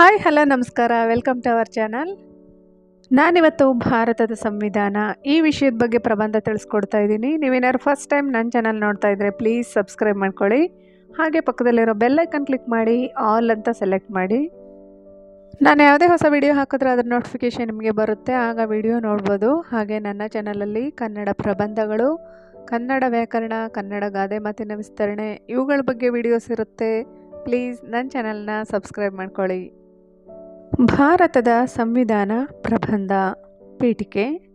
Hi, hello, ನಮಸ್ಕಾರ. Welcome to our channel ನಾನಿವತ್ತು ಭಾರತದ ಸಂವಿಧಾನ ಈ ವಿಷಯದ ಬಗ್ಗೆ ಪ್ರಬಂಧ ತಿಳಿಸ್ಕೊಡ್ತಾ ಇದ್ದೀನಿ. ನೀವೇನಾದ್ರು ಫಸ್ಟ್ ಟೈಮ್ ನನ್ನ ಚಾನಲ್ ನೋಡ್ತಾ ಇದ್ರೆ ಪ್ಲೀಸ್ ಸಬ್ಸ್ಕ್ರೈಬ್ ಮಾಡ್ಕೊಳ್ಳಿ. ಹಾಗೆ ಪಕ್ಕದಲ್ಲಿರೋ ಬೆಲ್ಲೈಕನ್ ಕ್ಲಿಕ್ ಮಾಡಿ ಆಲ್ ಅಂತ ಸೆಲೆಕ್ಟ್ ಮಾಡಿ. ನಾನು ಯಾವುದೇ ಹೊಸ ವಿಡಿಯೋ ಹಾಕಿದ್ರೆ ಅದರ ನೋಟಿಫಿಕೇಷನ್ ನಿಮಗೆ ಬರುತ್ತೆ. ಆಗ ವಿಡಿಯೋ ನೋಡ್ಬೋದು. ಹಾಗೆ ನನ್ನ ಚಾನಲಲ್ಲಿ ಕನ್ನಡ ಪ್ರಬಂಧಗಳು, ಕನ್ನಡ ವ್ಯಾಕರಣ, ಕನ್ನಡ ಗಾದೆ ಮಾತಿನ ವಿಸ್ತರಣೆ, ಇವುಗಳ ಬಗ್ಗೆ ವಿಡಿಯೋಸ್ ಇರುತ್ತೆ. ಪ್ಲೀಸ್ ನನ್ನ ಚಾನಲ್ನ ಸಬ್ಸ್ಕ್ರೈಬ್ ಮಾಡ್ಕೊಳ್ಳಿ. ಭಾರತದ ಸಂವಿಧಾನ ಪ್ರಬಂಧ ಪೀಠಿಕೆ.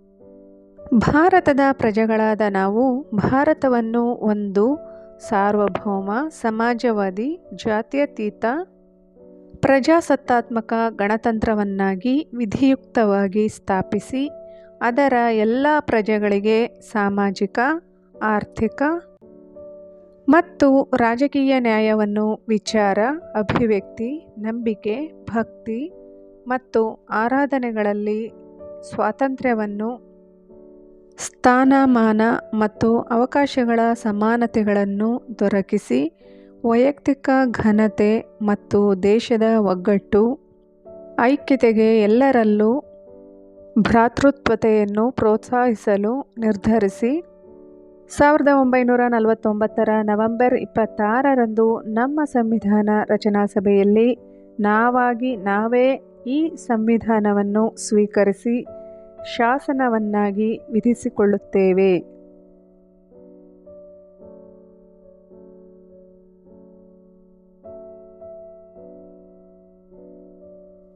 ಭಾರತದ ಪ್ರಜೆಗಳಾದ ನಾವು ಭಾರತವನ್ನು ಒಂದು ಸಾರ್ವಭೌಮ, ಸಮಾಜವಾದಿ, ಜಾತ್ಯತೀತ, ಪ್ರಜಾಸತ್ತಾತ್ಮಕ ಗಣತಂತ್ರವನ್ನಾಗಿ ವಿಧಿಯುಕ್ತವಾಗಿ ಸ್ಥಾಪಿಸಿ, ಅದರ ಎಲ್ಲ ಪ್ರಜೆಗಳಿಗೆ ಸಾಮಾಜಿಕ, ಆರ್ಥಿಕ ಮತ್ತು ರಾಜಕೀಯ ನ್ಯಾಯವನ್ನು, ವಿಚಾರ, ಅಭಿವ್ಯಕ್ತಿ, ನಂಬಿಕೆ, ಭಕ್ತಿ ಮತ್ತು ಆರಾಧನೆಗಳಲ್ಲಿ ಸ್ವಾತಂತ್ರ್ಯವನ್ನು ಸ್ಥಾನಮಾನ ಮತ್ತು ಅವಕಾಶಗಳ ಸಮಾನತೆಗಳನ್ನು ದೊರಕಿಸಿ ವೈಯಕ್ತಿಕ ಘನತೆ ಮತ್ತು ದೇಶದ ಒಗ್ಗಟ್ಟು, ಐಕ್ಯತೆಗೆ ಎಲ್ಲರಲ್ಲೂ ಭ್ರಾತೃತ್ವತೆಯನ್ನು ಪ್ರೋತ್ಸಾಹಿಸಲು ನಿರ್ಧರಿಸಿ ಸಾವಿರದ ಒಂಬೈನೂರ ನಲವತ್ತೊಂಬತ್ತರ ನವೆಂಬರ್ ಇಪ್ಪತ್ತಾರರಂದು ನಮ್ಮ ಸಂವಿಧಾನ ರಚನಾ ಸಭೆಯಲ್ಲಿ ನಾವಾಗಿ ನಾವೇ ಈ ಸಂವಿಧಾನವನ್ನು ಸ್ವೀಕರಿಸಿ ಶಾಸನವನ್ನಾಗಿ ವಿಧಿಸಿಕೊಳ್ಳುತ್ತೇವೆ.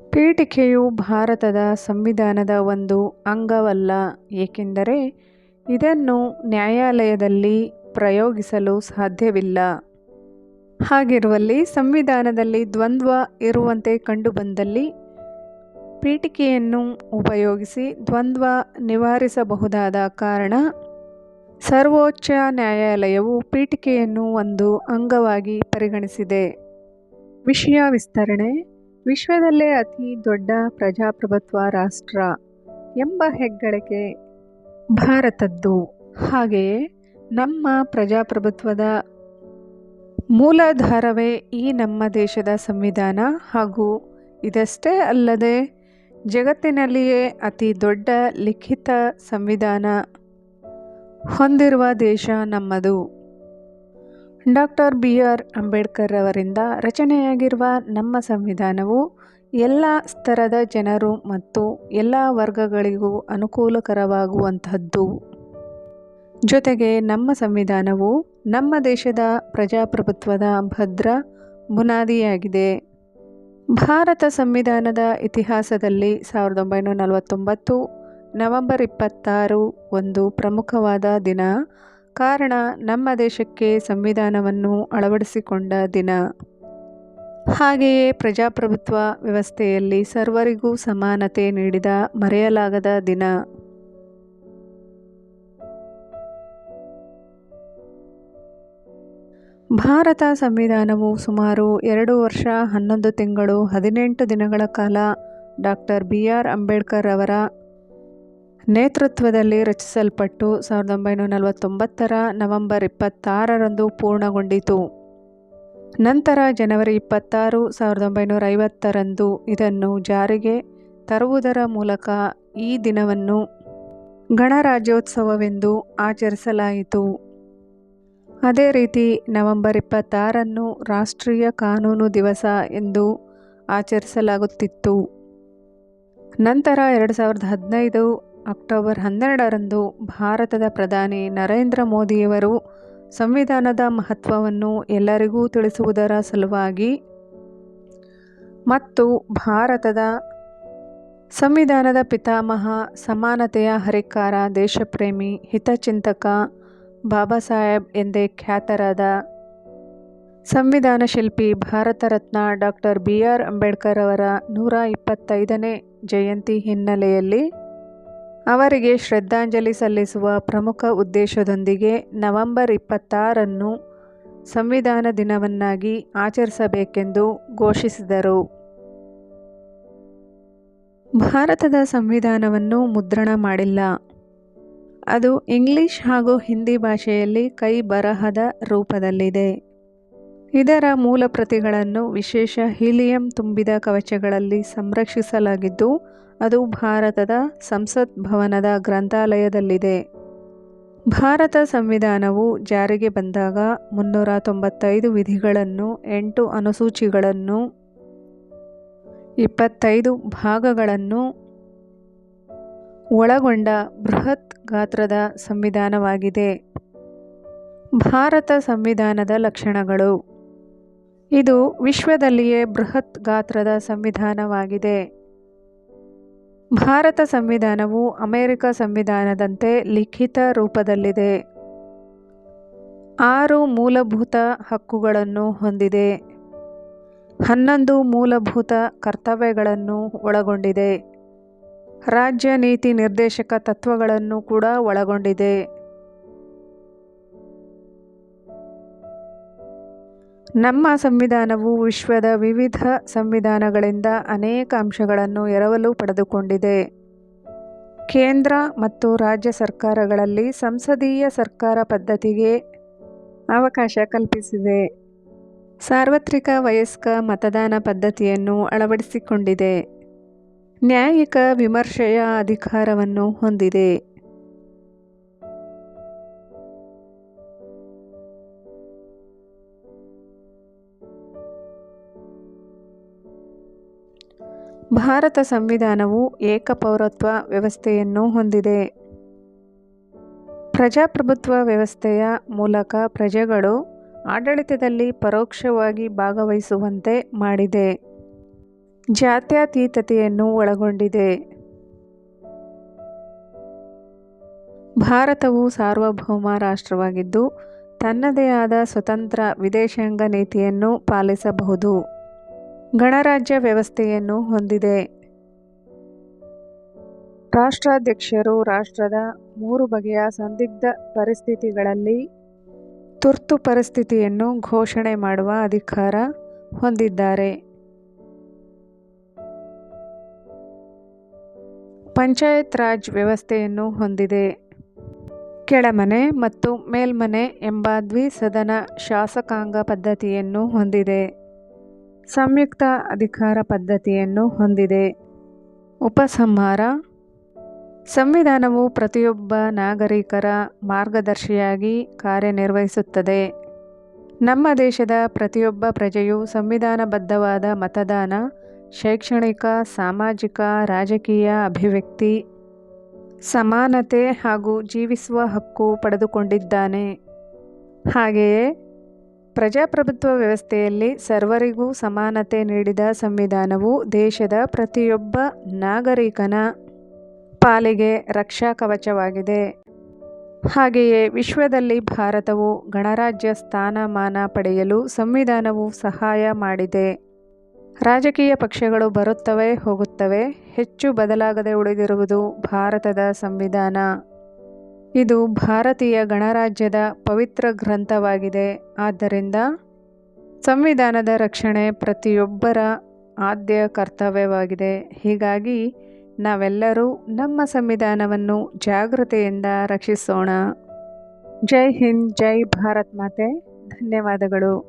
ಪೀಠಿಕೆಯು ಭಾರತದ ಸಂವಿಧಾನದ ಒಂದು ಅಂಗವಲ್ಲ, ಏಕೆಂದರೆ ಇದನ್ನು ನ್ಯಾಯಾಲಯದಲ್ಲಿ ಪ್ರಯೋಗಿಸಲು ಸಾಧ್ಯವಿಲ್ಲ. ಹಾಗಿರುವಲ್ಲಿ ಸಂವಿಧಾನದಲ್ಲಿ ದ್ವಂದ್ವ ಇರುವಂತೆ ಕಂಡುಬಂದಲ್ಲಿ ಪೀಠಿಕೆಯನ್ನು ಉಪಯೋಗಿಸಿ ದ್ವಂದ್ವ ನಿವಾರಿಸಬಹುದಾದ ಕಾರಣ ಸರ್ವೋಚ್ಚ ನ್ಯಾಯಾಲಯವು ಪೀಠಿಕೆಯನ್ನು ಒಂದು ಅಂಗವಾಗಿ ಪರಿಗಣಿಸಿದೆ. ವಿಷಯ ವಿಸ್ತರಣೆ, ವಿಶ್ವದಲ್ಲೇ ಅತಿ ದೊಡ್ಡ ಪ್ರಜಾಪ್ರಭುತ್ವ ರಾಷ್ಟ್ರ ಎಂಬ ಹೆಗ್ಗಳಿಕೆ ಭಾರತದ್ದು. ಹಾಗೆಯೇ ನಮ್ಮ ಪ್ರಜಾಪ್ರಭುತ್ವದ ಮೂಲಾಧಾರವೇ ಈ ನಮ್ಮ ದೇಶದ ಸಂವಿಧಾನ ಹಾಗೂ ಇದಷ್ಟೇ ಅಲ್ಲದೆ ಜಗತ್ತಿನಲ್ಲಿಯೇ ಅತಿ ದೊಡ್ಡ ಲಿಖಿತ ಸಂವಿಧಾನ ಹೊಂದಿರುವ ದೇಶ ನಮ್ಮದು. ಡಾಕ್ಟರ್ ಬಿ ಆರ್ ಅಂಬೇಡ್ಕರ್ ಅವರಿಂದ ರಚನೆಯಾಗಿರುವ ನಮ್ಮ ಸಂವಿಧಾನವು ಎಲ್ಲ ಸ್ತರದ ಜನರು ಮತ್ತು ಎಲ್ಲ ವರ್ಗಗಳಿಗೂ ಅನುಕೂಲಕರವಾಗುವಂತಹದ್ದು ಜೊತೆಗೆ ನಮ್ಮ ಸಂವಿಧಾನವು ನಮ್ಮ ದೇಶದ ಪ್ರಜಾಪ್ರಭುತ್ವದ ಭದ್ರ ಬುನಾದಿಯಾಗಿದೆ. ಭಾರತ ಸಂವಿಧಾನದ ಇತಿಹಾಸದಲ್ಲಿ ಸಾವಿರದ ಒಂಬೈನೂರ ನಲವತ್ತೊಂಬತ್ತು ನವೆಂಬರ್ ಇಪ್ಪತ್ತಾರು ಒಂದು ಪ್ರಮುಖವಾದ ದಿನ. ಕಾರಣ, ನಮ್ಮ ದೇಶಕ್ಕೆ ಸಂವಿಧಾನವನ್ನು ಅಳವಡಿಸಿಕೊಂಡ ದಿನ. ಹಾಗೆಯೇ ಪ್ರಜಾಪ್ರಭುತ್ವ ವ್ಯವಸ್ಥೆಯಲ್ಲಿ ಸರ್ವರಿಗೂ ಸಮಾನತೆ ನೀಡಿದ ಮರೆಯಲಾಗದ ದಿನ. ಭಾರತ ಸಂವಿಧಾನವು ಸುಮಾರು ಎರಡು ವರ್ಷ ಹನ್ನೊಂದು ತಿಂಗಳು ಹದಿನೆಂಟು ದಿನಗಳ ಕಾಲ ಡಾಕ್ಟರ್ ಬಿ ಆರ್ ಅಂಬೇಡ್ಕರ್ ಅವರ ನೇತೃತ್ವದಲ್ಲಿ ರಚಿಸಲ್ಪಟ್ಟು ಸಾವಿರದ ಒಂಬೈನೂರ ನಲವತ್ತೊಂಬತ್ತರ ನವೆಂಬರ್ ಇಪ್ಪತ್ತಾರರಂದು ಪೂರ್ಣಗೊಂಡಿತು. ನಂತರ ಜನವರಿ ಇಪ್ಪತ್ತಾರು ಸಾವಿರದ ಒಂಬೈನೂರ ಐವತ್ತರಂದು ಇದನ್ನು ಜಾರಿಗೆ ತರುವುದರ ಮೂಲಕ ಈ ದಿನವನ್ನು ಗಣರಾಜ್ಯೋತ್ಸವವೆಂದು ಆಚರಿಸಲಾಯಿತು. ಅದೇ ರೀತಿ ನವೆಂಬರ್ ಇಪ್ಪತ್ತಾರನ್ನು ರಾಷ್ಟ್ರೀಯ ಕಾನೂನು ದಿವಸ ಎಂದು ಆಚರಿಸಲಾಗುತ್ತಿತ್ತು. ನಂತರ ಎರಡು ಸಾವಿರದ ಹದಿನೈದು ಅಕ್ಟೋಬರ್ ಹನ್ನೆರಡರಂದು ಭಾರತದ ಪ್ರಧಾನಿ ನರೇಂದ್ರ ಮೋದಿಯವರು ಸಂವಿಧಾನದ ಮಹತ್ವವನ್ನು ಎಲ್ಲರಿಗೂ ತಿಳಿಸುವುದರ ಸಲುವಾಗಿ ಮತ್ತು ಭಾರತದ ಸಂವಿಧಾನದ ಪಿತಾಮಹ, ಸಮಾನತೆಯ ಹರಿಕಾರ, ದೇಶಪ್ರೇಮಿ, ಹಿತಚಿಂತಕ ಬಾಬಾ ಸಾಹೇಬ್ ಎಂದೇ ಖ್ಯಾತರಾದ ಸಂವಿಧಾನ ಶಿಲ್ಪಿ, Bharat Ratna doctor B R Ambedkar ಅವರ ನೂರ ಇಪ್ಪತ್ತೈದನೇ ಜಯಂತಿ ಹಿನ್ನೆಲೆಯಲ್ಲಿ ಅವರಿಗೆ ಶ್ರದ್ಧಾಂಜಲಿ ಸಲ್ಲಿಸುವ ಪ್ರಮುಖ ಉದ್ದೇಶದೊಂದಿಗೆ ನವೆಂಬರ್ ಇಪ್ಪತ್ತಾರನ್ನು ಸಂವಿಧಾನ ದಿನವನ್ನಾಗಿ ಆಚರಿಸಬೇಕೆಂದು ಘೋಷಿಸಿದರು. ಭಾರತದ ಸಂವಿಧಾನವನ್ನು ಮುದ್ರಣ ಮಾಡಿಲ್ಲ. ಅದು ಇಂಗ್ಲಿಷ್ ಹಾಗೂ ಹಿಂದಿ ಭಾಷೆಯಲ್ಲಿ ಕೈ ಬರಹದ ರೂಪದಲ್ಲಿದೆ. ಇದರ ಮೂಲ ಪ್ರತಿಗಳನ್ನು ವಿಶೇಷ ಹೀಲಿಯಂ ತುಂಬಿದ ಕವಚಗಳಲ್ಲಿ ಸಂರಕ್ಷಿಸಲಾಗಿದ್ದು, ಅದು ಭಾರತದ ಸಂಸತ್ ಭವನದ ಗ್ರಂಥಾಲಯದಲ್ಲಿದೆ. ಭಾರತ ಸಂವಿಧಾನವು ಜಾರಿಗೆ ಬಂದಾಗ ಮುನ್ನೂರ ತೊಂಬತ್ತೈದು ವಿಧಿಗಳನ್ನು, ಎಂಟು ಅನುಸೂಚಿಗಳನ್ನು, ಇಪ್ಪತ್ತೈದು ಭಾಗಗಳನ್ನು ಒಳಗೊಂಡ ಬೃಹತ್ ಗಾತ್ರದ ಸಂವಿಧಾನವಾಗಿದೆ. ಭಾರತ ಸಂವಿಧಾನದ ಲಕ್ಷಣಗಳು. ಇದು ವಿಶ್ವದಲ್ಲಿಯೇ ಬೃಹತ್ ಗಾತ್ರದ ಸಂವಿಧಾನವಾಗಿದೆ. ಭಾರತ ಸಂವಿಧಾನವು ಅಮೆರಿಕ ಸಂವಿಧಾನದಂತೆ ಲಿಖಿತ ರೂಪದಲ್ಲಿದೆ. ಆರು ಮೂಲಭೂತ ಹಕ್ಕುಗಳನ್ನು ಹೊಂದಿದೆ. ಹನ್ನೊಂದು ಮೂಲಭೂತ ಕರ್ತವ್ಯಗಳನ್ನು ಒಳಗೊಂಡಿದೆ. ರಾಜ್ಯ ನೀತಿ ನಿರ್ದೇಶಕ ತತ್ವಗಳನ್ನು ಕೂಡ ಒಳಗೊಂಡಿದೆ. ನಮ್ಮ ಸಂವಿಧಾನವು ವಿಶ್ವದ ವಿವಿಧ ಸಂವಿಧಾನಗಳಿಂದ ಅನೇಕ ಅಂಶಗಳನ್ನು ಎರವಲು ಪಡೆದುಕೊಂಡಿದೆ. ಕೇಂದ್ರ ಮತ್ತು ರಾಜ್ಯ ಸರ್ಕಾರಗಳಲ್ಲಿ ಸಂಸದೀಯ ಸರ್ಕಾರ ಪದ್ಧತಿಗೆ ಅವಕಾಶ ಕಲ್ಪಿಸಿದೆ. ಸಾರ್ವತ್ರಿಕ ವಯಸ್ಕ ಮತದಾನ ಪದ್ಧತಿಯನ್ನು ಅಳವಡಿಸಿಕೊಂಡಿದೆ. ನ್ಯಾಯಿಕ ವಿಮರ್ಶೆಯ ಅಧಿಕಾರವನ್ನು ಹೊಂದಿದೆ. ಭಾರತ ಸಂವಿಧಾನವು ಏಕಪೌರತ್ವ ವ್ಯವಸ್ಥೆಯನ್ನು ಹೊಂದಿದೆ. ಪ್ರಜಾಪ್ರಭುತ್ವ ವ್ಯವಸ್ಥೆಯ ಮೂಲಕ ಪ್ರಜೆಗಳು ಆಡಳಿತದಲ್ಲಿ ಪರೋಕ್ಷವಾಗಿ ಭಾಗವಹಿಸುವಂತೆ ಮಾಡಿದೆ. ಜಾತ್ಯತೀತತೆಯನ್ನು ಒಳಗೊಂಡಿದೆ. ಭಾರತವು ಸಾರ್ವಭೌಮ ರಾಷ್ಟ್ರವಾಗಿದ್ದು, ತನ್ನದೇ ಆದ ಸ್ವತಂತ್ರ ವಿದೇಶಾಂಗ ನೀತಿಯನ್ನು ಪಾಲಿಸಬಹುದು. ಗಣರಾಜ್ಯ ವ್ಯವಸ್ಥೆಯನ್ನು ಹೊಂದಿದೆ. ರಾಷ್ಟ್ರಾಧ್ಯಕ್ಷರು ರಾಷ್ಟ್ರದ ಮೂರು ಬಗೆಯ ಸಂದಿಗ್ಧ ಪರಿಸ್ಥಿತಿಗಳಲ್ಲಿ ತುರ್ತು ಪರಿಸ್ಥಿತಿಯನ್ನು ಘೋಷಣೆ ಮಾಡುವ ಅಧಿಕಾರ ಹೊಂದಿದ್ದಾರೆ. ಪಂಚಾಯತ್ ರಾಜ್ ವ್ಯವಸ್ಥೆಯನ್ನು ಹೊಂದಿದೆ. ಕೆಳಮನೆ ಮತ್ತು ಮೇಲ್ಮನೆ ಎಂಬ ದ್ವಿಸದನ ಶಾಸಕಾಂಗ ಪದ್ಧತಿಯನ್ನು ಹೊಂದಿದೆ. ಸಂಯುಕ್ತ ಅಧಿಕಾರ ಪದ್ಧತಿಯನ್ನು ಹೊಂದಿದೆ. ಉಪಸಂಹಾರ. ಸಂವಿಧಾನವು ಪ್ರತಿಯೊಬ್ಬ ನಾಗರಿಕರ ಮಾರ್ಗದರ್ಶಿಯಾಗಿ ಕಾರ್ಯನಿರ್ವಹಿಸುತ್ತದೆ. ನಮ್ಮ ದೇಶದ ಪ್ರತಿಯೊಬ್ಬ ಪ್ರಜೆಯು ಸಂವಿಧಾನಬದ್ಧವಾದ ಮತದಾನ ಶೈಕ್ಷಣಿಕ, ಸಾಮಾಜಿಕ, ರಾಜಕೀಯ ಅಭಿವ್ಯಕ್ತಿ, ಸಮಾನತೆ ಹಾಗೂ ಜೀವಿಸುವ ಹಕ್ಕು ಪಡೆದುಕೊಂಡಿದ್ದಾನೆ. ಹಾಗೆಯೇ ಪ್ರಜಾಪ್ರಭುತ್ವ ವ್ಯವಸ್ಥೆಯಲ್ಲಿ ಸರ್ವರಿಗೂ ಸಮಾನತೆ ನೀಡಿದ ಸಂವಿಧಾನವು ದೇಶದ ಪ್ರತಿಯೊಬ್ಬ ನಾಗರಿಕನ ಪಾಲಿಗೆ ರಕ್ಷಾ ಕವಚವಾಗಿದೆ. ಹಾಗೆಯೇ ವಿಶ್ವದಲ್ಲಿ ಭಾರತವು ಗಣರಾಜ್ಯ ಸ್ಥಾನಮಾನ ಪಡೆಯಲು ಸಂವಿಧಾನವು ಸಹಾಯ ಮಾಡಿದೆ. ರಾಜಕೀಯ ಪಕ್ಷಗಳು ಬರುತ್ತವೆ, ಹೋಗುತ್ತವೆ. ಹೆಚ್ಚು ಬದಲಾಗದೆ ಉಳಿದಿರುವುದು ಭಾರತದ ಸಂವಿಧಾನ. ಇದು ಭಾರತೀಯ ಗಣರಾಜ್ಯದ ಪವಿತ್ರ ಗ್ರಂಥವಾಗಿದೆ. ಆದ್ದರಿಂದ ಸಂವಿಧಾನದ ರಕ್ಷಣೆ ಪ್ರತಿಯೊಬ್ಬರ ಆದ್ಯ ಕರ್ತವ್ಯವಾಗಿದೆ. ಹೀಗಾಗಿ ನಾವೆಲ್ಲರೂ ನಮ್ಮ ಸಂವಿಧಾನವನ್ನು ಜಾಗೃತೆಯಿಂದ ರಕ್ಷಿಸೋಣ. ಜೈ ಹಿಂದ್, ಜೈ ಭಾರತ್ ಮಾತೆ. ಧನ್ಯವಾದಗಳು.